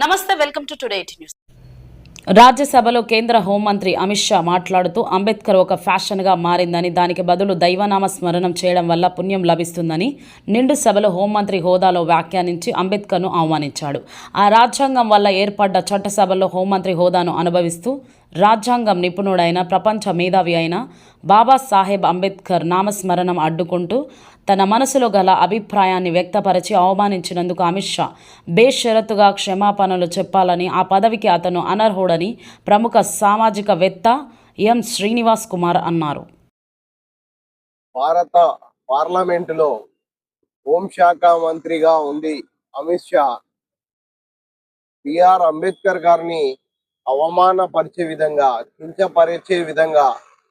నమస్తే welcome to today news. రాజ్యసభలో కేంద్ర హోంమంత్రి అమిత్ షా మాట్లాడుతూ అంబేద్కర్ ఒక ఫ్యాషన్గా మారిందని దానికి బదులు దైవనామ స్మరణం చేయడం వల్ల పుణ్యం లభిస్తుందని నిండు సభలో హోంమంత్రి హోదాలో వ్యాఖ్యానించి అంబేద్కర్ను అవమానించాడు ఆ రాజ్యాంగం వల్ల ఏర్పడ్డ చట్టసభలో హోంమంత్రి హోదాను అనుభవిస్తూ రాజ్యాంగం నిపుణుడైన ప్రపంచ మేధావి అయిన బాబాసాహెబ్ అంబేద్కర్ నామస్మరణం అడ్డుకుంటూ తన మనసులో గల అభిప్రాయాన్ని వ్యక్తపరిచి అవమానించినందుకు అమిత్ షా బేషరతుగా క్షమాపణలు చెప్పాలని ఆ పదవికి అతను అనర్హుడని ప్రముఖ సామాజికవేత్త ఎం. శ్రీనివాస్ కుమార్ అన్నారు. భారత పార్లమెంటులో హోంశాఖ మంత్రిగా ఉంది అమిత్ షా బిఆర్ అంబేద్కర్ గారిని అవమానపరిచే విధంగా కించపరిచే విధంగా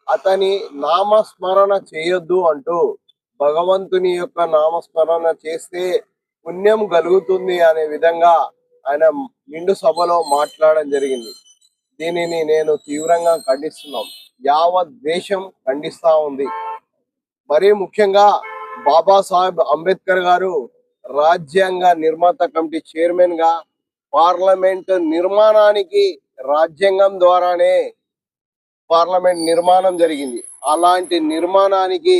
అతని నామస్మరణ చేయొద్దు అంటూ భగవంతుని యొక్క నామస్మరణ చేస్తే పుణ్యం కలుగుతుంది అనే విధంగా ఆయన నిండు సభలో మాట్లాడడం జరిగింది. దీనిని నేను తీవ్రంగా ఖండిస్తున్నాం. యావత్ దేశం ఖండిస్తా ఉంది. మరీ ముఖ్యంగా బాబాసాహెబ్ అంబేద్కర్ గారు రాజ్యాంగ నిర్మాత కమిటీ చైర్మన్గా పార్లమెంట్ నిర్మాణానికి రాజ్యాంగం ద్వారానే పార్లమెంట్ నిర్మాణం జరిగింది. అలాంటి నిర్మాణానికి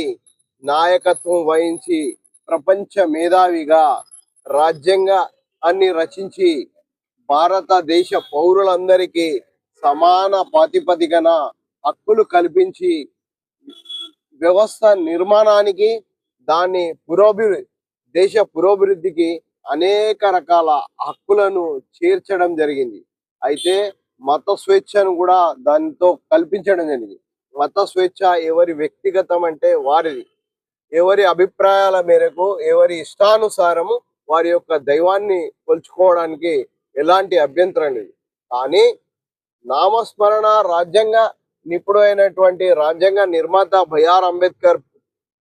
నాయకత్వం వహించి ప్రపంచ మేధావిగా రాజ్యాంగ అన్ని రచించి భారతదేశ పౌరులందరికీ సమాన ప్రాతిపదికన హక్కులు కల్పించి వ్యవస్థ నిర్మాణానికి దాన్ని పురోభివృద్ధి దేశ పురోభివృద్ధికి అనేక రకాల హక్కులను చేర్చడం జరిగింది. అయితే మత స్వేచ్ఛను కూడా దానితో కల్పించడం జరిగింది. మత స్వేచ్ఛ ఎవరి వ్యక్తిగతం అంటే వారిది. ఎవరి అభిప్రాయాల మేరకు ఎవరి ఇష్టానుసారము వారి యొక్క దైవాన్ని కొలుచుకోవడానికి ఎలాంటి అభ్యంతరం లేదు. కానీ నామస్మరణ రాజ్యాంగ నిపుణుడైనటువంటి రాజ్యాంగ నిర్మాత బైఆర్ అంబేద్కర్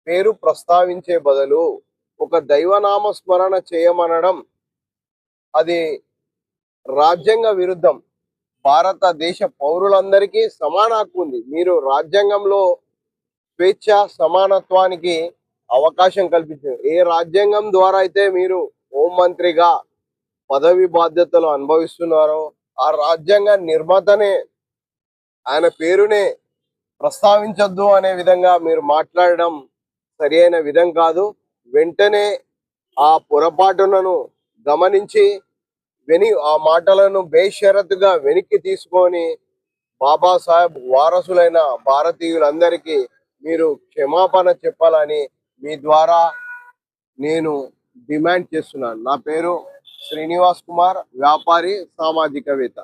పేరు ప్రస్తావించే బదులు ఒక దైవనామ స్మరణ చేయమనడం అది రాజ్యాంగ విరుద్ధం. భారతదేశ పౌరులందరికీ సమాన హక్కు ఉంది. మీరు రాజ్యాంగంలో స్వేచ్ఛ సమానత్వానికి అవకాశం కల్పించారు. ఏ రాజ్యాంగం ద్వారా అయితే మీరు హోంమంత్రిగా పదవి బాధ్యతలు అనుభవిస్తున్నారో ఆ రాజ్యాంగ నిర్మాతనే ఆయన పేరునే ప్రస్తావించొద్దు అనే విధంగా మీరు మాట్లాడడం సరి అయిన విధం కాదు. వెంటనే ఆ పొరపాటులను గమనించి వెని ఆ మాటలను బేషరతుగా వెనక్కి తీసుకొని బాబాసాహెబ్ వారసులైన భారతీయులందరికీ మీరు క్షమాపణ చెప్పాలని మీ ద్వారా నేను డిమాండ్ చేస్తున్నాను. నా పేరు శ్రీనివాస్ కుమార్ వ్యాపారి సామాజికవేత్త.